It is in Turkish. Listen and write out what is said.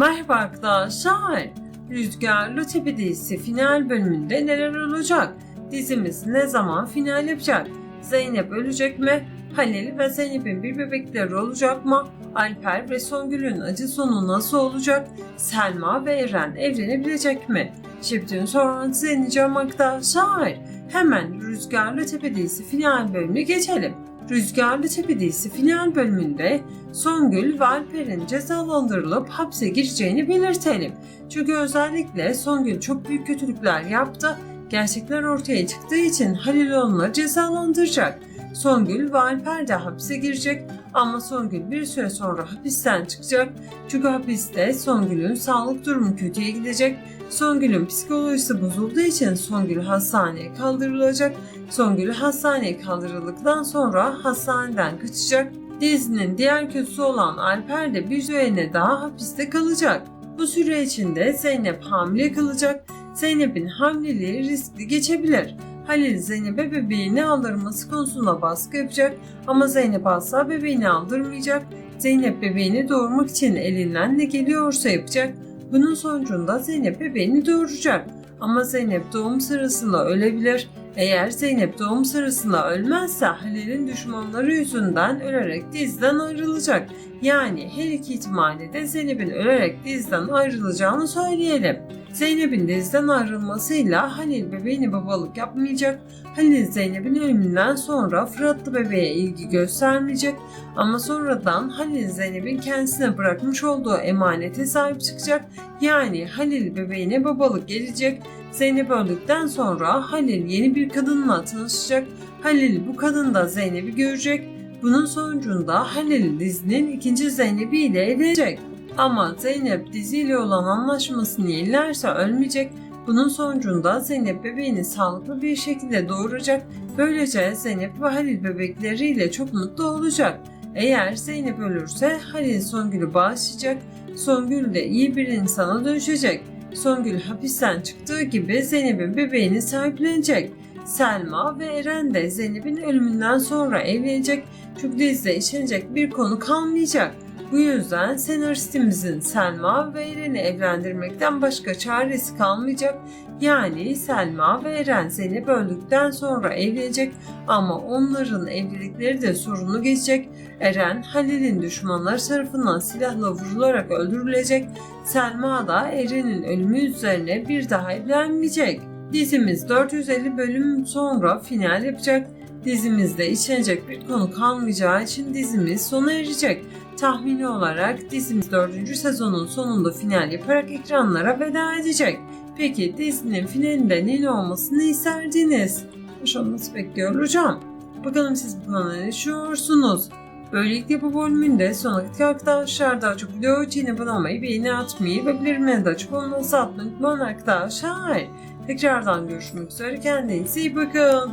Merhaba arkadaşlar. Rüzgarlı Tepe dizisi final bölümünde neler olacak? Dizimiz ne zaman final yapacak? Zeynep ölecek mi? Halil ve Zeynep'in bir bebekleri olacak mı? Alper ve Songül'ün acı sonu nasıl olacak? Selma ve Eren evlenebilecek mi? Şimdi sonra dinleyeceğim arkadaşlar. Hemen Rüzgarlı Tepe dizisi final bölümüne geçelim. Rüzgarlı Tepe dizisi final bölümünde Songül ve Alper'in cezalandırılıp hapse gireceğini belirtelim. Çünkü özellikle Songül çok büyük kötülükler yaptı. Gerçekler ortaya çıktığı için Halil onları cezalandıracak. Songül ve Alper de hapse girecek ama Songül bir süre sonra hapisten çıkacak. Çünkü hapiste Songül'ün sağlık durumu kötüye gidecek. Songül'ün psikolojisi bozulduğu için Songül hastaneye kaldırılacak. Songül hastaneye kaldırıldıktan sonra hastaneden kaçacak. Dizinin diğer kötüsü olan Alper de bir süreliğine daha hapiste kalacak. Bu süre içinde Zeynep hamile kalacak. Zeynep'in hamileliği riskli geçebilir. Halil Zeynep'e bebeğini aldırması konusunda baskı yapacak ama Zeynep asla bebeğini aldırmayacak. Zeynep bebeğini doğurmak için elinden ne geliyorsa yapacak. Bunun sonucunda Zeynep bebeğini doğuracak. Ama Zeynep doğum sırasında ölebilir. Eğer Zeynep doğum sırasında ölmezse Halil'in düşmanları yüzünden ölerek dizden ayrılacak. Yani her iki ihtimalle de Zeynep'in ölerek dizden ayrılacağını söyleyelim. Zeynep'in dizden ayrılmasıyla Halil bebeğine babalık yapmayacak. Halil Zeynep'in ölümünden sonra Fıratlı bebeğe ilgi göstermeyecek. Ama sonradan Halil Zeynep'in kendisine bırakmış olduğu emanete sahip çıkacak. Yani Halil bebeğine babalık gelecek. Zeynep öldükten sonra Halil yeni bir kadınla tanışacak. Halil bu kadın da Zeynep'i görecek. Bunun sonucunda Halil dizinin ikinci Zeynep'i ile evlenecek. Ama Zeynep diziyle olan anlaşmasını ilerse ölmeyecek. Bunun sonucunda Zeynep bebeğini sağlıklı bir şekilde doğuracak. Böylece Zeynep ve Halil bebekleriyle çok mutlu olacak. Eğer Zeynep ölürse Halil Songül'ü bağışlayacak. Songül de iyi bir insana dönüşecek. Songül hapisten çıktığı gibi Zeynep'in bebeğini sahiplenecek. Selma ve Eren de Zeynep'in ölümünden sonra evlenecek. Çünkü dizide işlenecek bir konu kalmayacak. Bu yüzden senaristimizin Selma ve Eren'i evlendirmekten başka çaresi kalmayacak. Yani Selma ve Eren Zeynep öldükten sonra evlenecek ama onların evlilikleri de sorunlu geçecek. Eren Halil'in düşmanları tarafından silahla vurularak öldürülecek. Selma da Eren'in ölümü üzerine bir daha evlenmeyecek. Dizimiz 450 bölüm sonra final yapacak. Dizimizde işlenecek bir konu kalmayacağı için dizimiz sona erecek. Tahmini olarak dizimiz 4. sezonun sonunda final yaparak ekranlara veda edecek. Peki dizinin finalinde ne olmasını isterdiniz? Hoş olması bekliyor hocam. Bakalım siz bu konuda ne düşünüyorsunuz? Böylelikle bu bölümün de sonuna gittik arkadaşlar. Daha çok video için abone olmayı, beğeni atmayı ve bildirimleri de açık olmanızı atmayı unutmayın arkadaşlar. Tekrardan görüşmek üzere. Kendinize iyi bakın.